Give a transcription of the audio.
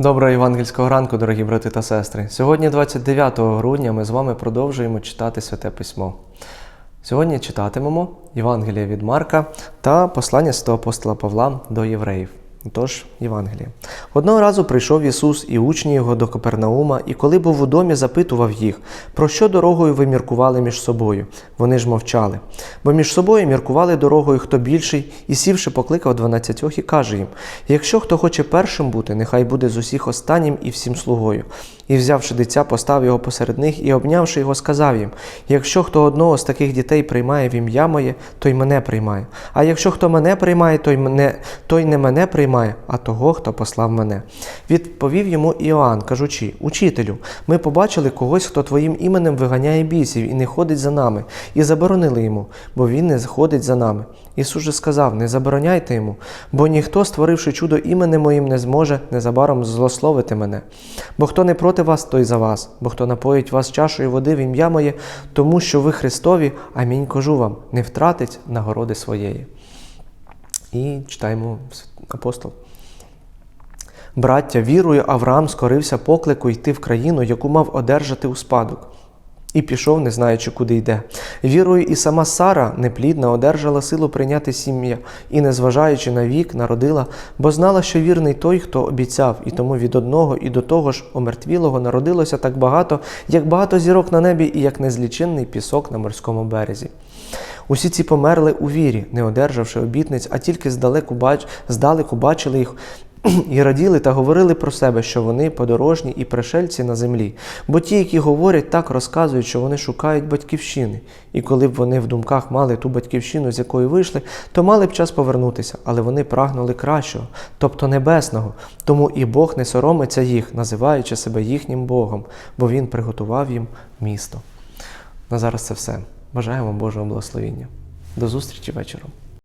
Доброго євангельського ранку, дорогі брати та сестри. Сьогодні, 29 грудня, ми з вами продовжуємо читати Святе Письмо. Сьогодні читатимемо Євангелія від Марка та послання святого апостола Павла до євреїв. Тож, Євангеліє. Одного разу прийшов Ісус і учні його до Капернаума, і коли був у домі, запитував їх, про що дорогою ви міркували між собою. Вони ж мовчали. Бо між собою міркували дорогою хто більший, і сівши, покликав дванадцятьох і каже їм: Якщо хто хоче першим бути, нехай буде з усіх останнім і всім слугою. І взявши дитя, постав його посеред них і, обнявши його, сказав їм: Якщо хто одного з таких дітей приймає в ім'я моє, той мене приймає. А якщо хто мене приймає, той мене, той не мене приймає, а того, хто послав мене. Відповів йому Іоанн, кажучи: Учителю, ми побачили когось, хто твоїм іменем виганяє бісів і не ходить за нами, і заборонили йому, бо він не ходить за нами. Ісус же сказав: Не забороняйте йому, бо ніхто, створивши чудо іменем моїм, не зможе незабаром злословити мене. Бо хто не проти вас, той за вас, бо хто напоїть вас чашою води в ім'я моє, тому що ви Христові, амінь кажу вам, не втратить нагороди своєї. І читаємо апостол. Браття, вірою, Авраам скорився поклику йти в країну, яку мав одержати у спадок. І пішов, не знаючи, куди йде. Вірою, і сама Сара, неплідна, одержала силу прийняти сім'я і, незважаючи на вік, народила, бо знала, що вірний той, хто обіцяв, і тому від одного і до того ж омертвілого народилося так багато, як багато зірок на небі, і як незліченний пісок на морському березі. Усі ці померли у вірі, не одержавши обітниць, а тільки здалеку, бач... здалеку бачили їх і раділи та говорили про себе, що вони подорожні і пришельці на землі. Бо ті, які говорять, так розказують, що вони шукають батьківщини. І коли б вони в думках мали ту батьківщину, з якої вийшли, то мали б час повернутися, але вони прагнули кращого, тобто небесного. Тому і Бог не соромиться їх, називаючи себе їхнім Богом, бо Він приготував їм місто. На зараз це все. Бажаємо Божого благословіння. До зустрічі вечором.